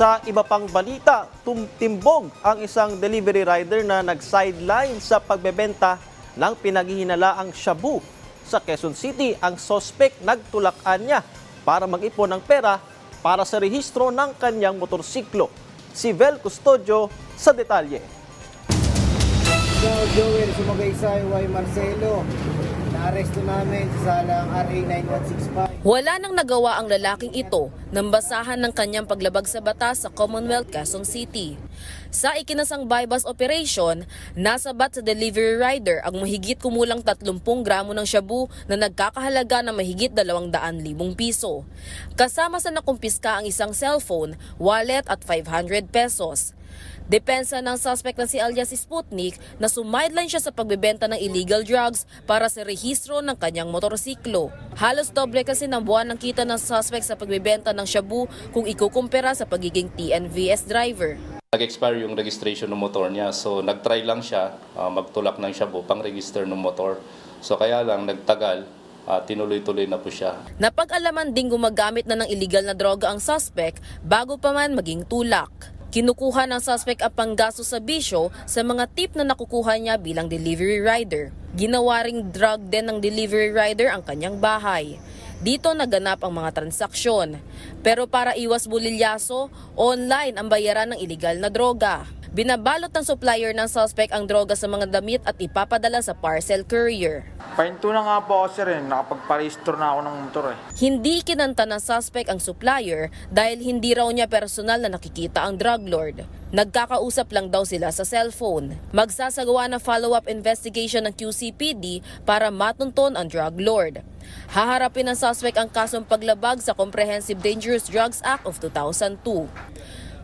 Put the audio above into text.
Sa iba pang balita, tumtimbog ang isang delivery rider na nag-sideline sa pagbebenta ng pinaghihinalaang shabu. Sa Quezon City, ang sospek nagtulakan niya para mag-ipon ng pera para sa rehistro ng kanyang motorsiklo. Si Vel Custodio sa detalye. So, Joel Sumagaysay, Y. Marcelo. Naaresto namin sa salang RA 9165. Wala nang nagawa ang lalaking ito nang basahan ng kanyang paglabag sa batas sa Commonwealth, Quezon City. Sa ikinasang bypass operation, nasabat sa delivery rider ang mahigit kumulang 30 gramo ng shabu na nagkakahalaga ng mahigit 200,000 piso. Kasama sa nakumpiska ang isang cellphone, wallet at 500 pesos. Depensa ng suspect na si alias Sputnik na sumideline siya sa pagbebenta ng illegal drugs para sa rehistro ng kanyang motorsiklo. Halos doble kasi ng buwan ng kita ng suspect sa pagbebenta ng shabu kung ikukumpara sa pagiging TNVS driver. Nag-expire yung registration ng motor niya. So nag-try lang siya ah, magtulak ng shabu pang register ng motor. So kaya lang nagtagal, ah, tinuloy-tuloy na po siya. Napag-alaman ding gumagamit na ng illegal na droga ang suspect bago pa man maging tulak. Kinukuha ng suspect ang panggasto sa bisyo sa mga tip na nakukuha niya bilang delivery rider. Ginawa ring drug din ng delivery rider ang kanyang bahay. Dito naganap ang mga transaksyon. Pero para iwas bulilyaso, online ang bayaran ng illegal na droga. Binabalot ng supplier ng suspect ang droga sa mga damit at ipapadala sa parcel courier. Pahinto na nga po ako sir eh. Nakapagparehistro na ako ng motor eh. Hindi kinanta ng suspect ang supplier dahil hindi raw niya personal na nakikita ang drug lord. Nagkakausap lang daw sila sa cellphone. Magsasagawa ng follow-up investigation ng QCPD para matunton ang drug lord. Haharapin ng suspect ang kasong paglabag sa Comprehensive Dangerous Drugs Act of 2002.